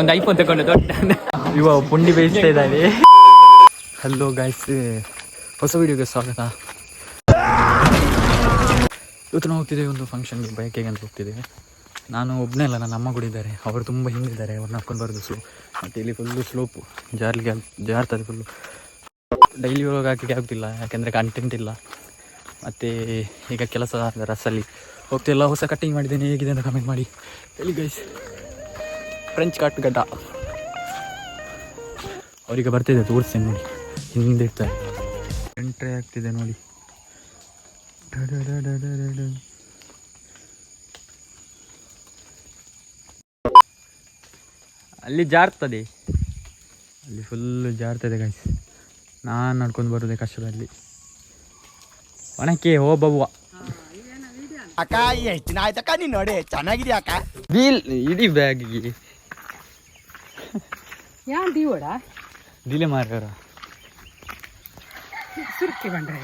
ಒಂದು ಐಫೋನ್ ತಗೊಂಡು ದೊಡ್ಡ ಇವ ಪುಂಡಿ ಬೇಯಿಸ್ತಾ ಹಲೋ ಗಾಯ್ಸ್ ಹೊಸ ವಿಡಿಯೋಗೆ ಸ್ವಾಗತ. ಇವತ್ತು ನಾವು ಹೋಗ್ತಿದ್ದೇವೆ ಒಂದು ಫಂಕ್ಷನ್ಗೆ ಬೈಕಿಗೆ ಅಂತ ಹೋಗ್ತಿದ್ದೇವೆ. ನಾನು ಒಬ್ಬನೇ ಅಲ್ಲ, ನನ್ನ ಅಮ್ಮ ಕೂಡ ಇದ್ದಾರೆ. ಅವರು ತುಂಬ ಹಿಂದಿದ್ದಾರೆ ಅವ್ರನ್ನ ಹಾಕೊಂಡು ಬರೋದು ಸ್ಲೋ ಮತ್ತು ಇಲ್ಲಿ ಫುಲ್ಲು ಸ್ಲೋಪು ಜಾರ್ಲಿಗೆ ಜಾರ್ತದೆ ಫುಲ್ಲು ಡೈಲಿ ಒಳಗೆ ಆಗ್ತಿಲ್ಲ ಯಾಕೆಂದರೆ ಕಂಟೆಂಟ್ ಇಲ್ಲ. ಮತ್ತು ಈಗ ಕೆಲಸ, ರಸ್ಸಲ್ಲಿ. ಹೋಗ್ತಿಲ್ಲ ಹೊಸ ಕಟ್ಟಿಂಗ್ ಮಾಡಿದ್ದೇನೆ, ಹೇಗಿದೆ ಅಂತ ಕಮೆಂಟ್ ಮಾಡಿ. ಹೇಳಿ ಗೈಸ್ ಫ್ರೆಂಚ್ ಕಟ್ ಗಡ್ಡ. ಅವರಿಗೆ ಬರ್ತಿದೆ, ತೋರಿಸ್ತೇನೆ ನೋಡಿ. ಹಿಂದೆ ಇರ್ತಾರೆ. ಎಂಟ್ರಿ ಆಗ್ತಿದೆ ನೋಡಿ. ಅಲ್ಲಿ ಜಾರ್ತದೆ. ಅಲ್ಲಿ ಫುಲ್ಲು ಜಾರ್ತದೆ ಗೈಸ್ ನಾನು ನಡ್ಕೊಂಡು ಬರೋದೇ ಕಷ್ಟದಲ್ಲಿ. ಒಣಕ್ಕೆ ಹೋ ಬವ್ವ ಅಕ್ಕ ಎಷ್ಟು ದಿನ ಆಯ್ತಕ್ಕ ನೀನ್ ನೋಡಿ ಚೆನ್ನಾಗಿದೆ ಅಕ್ಕ? ವೀಲ್ ಇಡೀ ಬ್ಯಾಗಿಗೆ ಯಾನ್ ದೀವಡ ದಿಲೆ ಮಾರ್ಗಾರ ಸುರ್ಕಿ ಬಂದ್ರೆ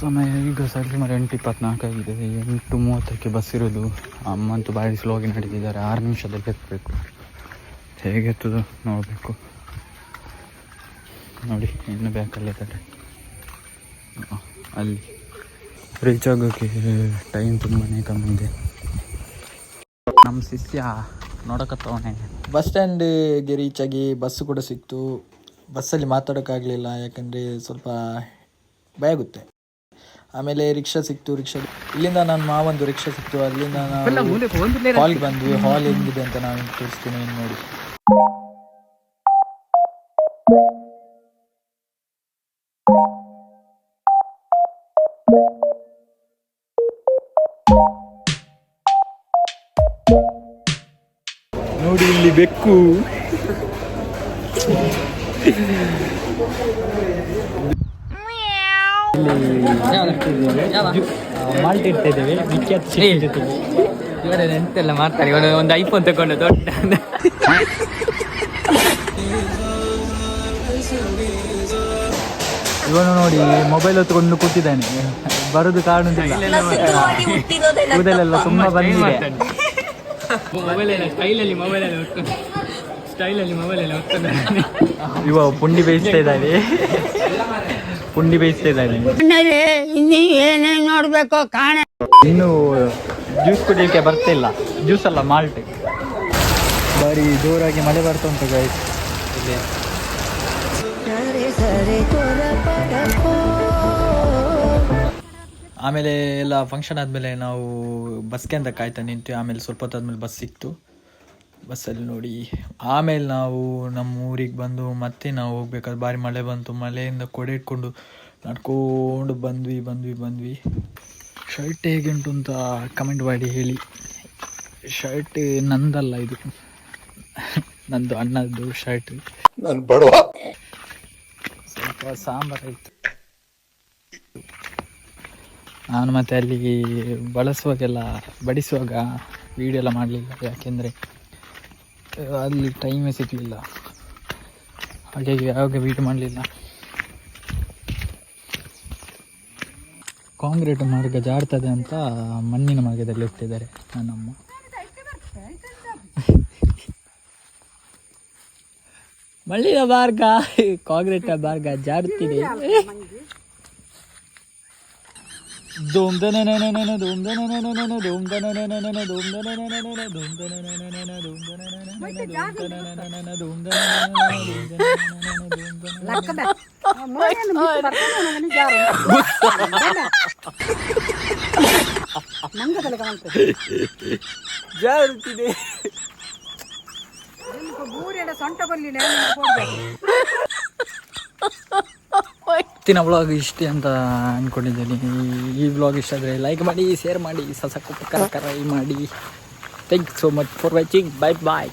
ಸಮಯ ಈಗ ಸುಮಾರು ಎಂಟು ಇಪ್ಪತ್ನಾಲ್ಕು ಆಗಿದೆ. ಎಂಟು ಮೂವತ್ತಕ್ಕೆ ಬಸ್ ಇರೋದು. ಅಮ್ಮಂತೂ ಬಾರಿ ಸ್ಲೋಗಿ ನಡೀತಿದ್ದಾರೆ. ಆರು ನಿಮಿಷದಲ್ಲಿ ಎತ್ತಬೇಕು ಹೇಗೆ ಎತ್ತದು ನೋಡಬೇಕು. ನೋಡಿ ಇನ್ನು ಬ್ಯಾಂಕಲ್ಲಿ ಇದ್ದಾರೆ. ಅಲ್ಲಿ. ರೀಚ್ ಆಗೋಕ್ಕೆ ಟೈಮ್ ತುಂಬಾ ಕಮ್ಮಿ ಇದೆ. ನಮ್ಮ ಶಿಷ್ಯ ನೋಡೋಕತ್ತವನೇ. ಬಸ್ ಸ್ಟ್ಯಾಂಡ್ಗೆ ರೀಚ್ ಆಗಿ ಬಸ್ ಕೂಡ ಸಿಕ್ತು. ಬಸ್ಸಲ್ಲಿ ಮಾತಾಡೋಕ್ಕಾಗಲಿಲ್ಲ ಯಾಕಂದರೆ ಸ್ವಲ್ಪ ಭಯ ಆಗುತ್ತೆ. ಆಮೇಲೆ ರಿಕ್ಷಾ ಸಿಕ್ತು ರಿಕ್ಷಾ ಇಲ್ಲಿಂದ ನನ್ನ ಮಾವಂದು ರಿಕ್ಷಾ ಸಿಕ್ತು ಅಲ್ಲಿಂದ ನಾವು ಹಾಲ್ಗೆ ಬಂದ್ವಿ. ಹಾಲ್ ಹೆಂಗಿದೆ ಅಂತ ನಾನು ತೋರಿಸ್ತೀನಿ ನೋಡಿ. ನೋಡಿ ಇಲ್ಲಿ ಬೆಕ್ಕು. ಮಾಲ್ಟ್ ಇಡ್ತಾ ಇದ್ದೇವೆ ವಿಖ್ಯಾತ ಜೊತೆಗೆ ಇವರ ಎಂತೆಲ್ಲ ಮಾಡ್ತಾರೆ ಇವನು ಒಂದು ಐಫೋನ್ ತಗೊಂಡು ದೊಡ್ಡ ಇವನು ನೋಡಿ ಮೊಬೈಲ್ ಹೊತ್ಕೊಂಡು ಕೂತಿದ್ದಾನೆ ಬರೋದು ಕಾರಣ ಕೂದಲೆಲ್ಲ ತುಂಬಾ ಬಂದಿದೆ. ಮೊಬೈಲ್ ಎಲ್ಲ ಸ್ಟೈಲಲ್ಲಿ ಮೊಬೈಲ್ ಎಲ್ಲ ಹೊತ್ಕೊಂಡು ಸ್ಟೈಲಲ್ಲಿ ಮೊಬೈಲ್ ಎಲ್ಲ ಹೊತ್ಕೊಂಡು ಇವ ಪುಂಡಿ ಬೇಯಿಸ್ತಾ ಇದ್ದಾನೆ. ಪುಂಡಿ ಬೇಯಿಸ್ತಾ ಇದ್ದಾನೆ. ಇನ್ನು ಏನೇನು ನೋಡ್ಬೇಕು ಕಾಣ. ಇನ್ನು ಜ್ಯೂಸ್ ಕುಡಿಯೋಕೆ ಬರ್ತಿಲ್ಲ ಜ್ಯೂಸ್ ಅಲ್ಲ ಮಾಲ್ಟ್. ಬಾರಿ ಜೋರಾಗಿ ಮಳೆ ಬರ್ತಾ ಉಂಟು ಗಾಯ್ಸ್ ಇಲ್ಲಿ ಆಮೇಲೆ ಎಲ್ಲ ಫಂಕ್ಷನ್ ಆದಮೇಲೆ ನಾವು ಬಸ್ಗೆ ಅಂತ ಕಾಯ್ತಾ ನಿಂತು ಆಮೇಲೆ ಸ್ವಲ್ಪ ಹೊತ್ತಾದ್ಮೇಲೆ ಬಸ್ ಸಿಕ್ತು. ಬಸ್ಸಲ್ಲಿ ನೋಡಿ ಆಮೇಲೆ ನಾವು ನಮ್ಮ ಊರಿಗೆ ಬಂದು ಮತ್ತೆ ನಾವು ಹೋಗ್ಬೇಕಾದ್ರೆ ಭಾರಿ ಮಳೆ ಬಂತು. ಮಳೆಯಿಂದ ಕೊಡೆ ಇಟ್ಕೊಂಡು ನಡ್ಕೊಂಡು ಬಂದ್ವಿ ಬಂದ್ವಿ ಬಂದ್ವಿ. ಶರ್ಟ್ ಹೇಗುಂಟು ಅಂತ ಕಮೆಂಟ್ ಮಾಡಿ ಹೇಳಿ. ಶರ್ಟ್ ನಂದಲ್ಲ ಇದು. ನಂದು ಅಣ್ಣದ್ದು ಶರ್ಟ್ ಸ್ವಲ್ಪ ಸಾಂಬಾರಾಯಿತು ನಾನು ಮತ್ತೆ ಅಲ್ಲಿ ಬಳಸುವಾಗೆಲ್ಲ, ಬಡಿಸುವಾಗ ವೀಡಿಯೋ ಎಲ್ಲ ಮಾಡಲಿಲ್ಲ. ಯಾಕೆಂದರೆ, ಅಲ್ಲಿ ಟೈಮೇ ಸಿಗಲಿಲ್ಲ. ಹಾಗಾಗಿ ಯಾವಾಗ ವೀಡಿಯೋ ಮಾಡಲಿಲ್ಲ. ಕಾಂಕ್ರೀಟ್ ಮಾರ್ಗ ಜಾರ್ತದೆ ಅಂತ ಮಣ್ಣಿನ ಮಾರ್ಗದಲ್ಲಿ ಇಟ್ಟಿದ್ದಾರೆ ನನ್ನಮ್ಮ. ಮಳ್ಳಿನ ಮಾರ್ಗ ಕಾಂಕ್ರೀಟ್ ಮಾರ್ಗ ಜಾರುತ್ತಿದೆ. ಜಾರುತ್ತಿದೆ ಬೂರಿಯಲ್ಲ ಸೊಂಟ ಬಲ್ಲಿ ಇವತ್ತಿನ ವ್ಲಾಗ್ ಇಷ್ಟೇ ಅಂತ ಅಂದ್ಕೊಂಡಿದ್ದೀನಿ ಈ ವ್ಲಾಗ್ ಇಷ್ಟ ಆದರೆ ಲೈಕ್ ಮಾಡಿ ಶೇರ್ ಮಾಡಿ ಸಬ್ಸ್ಕ್ರೈಬ್ ಮಾಡಿ thanks so much for watching bye bye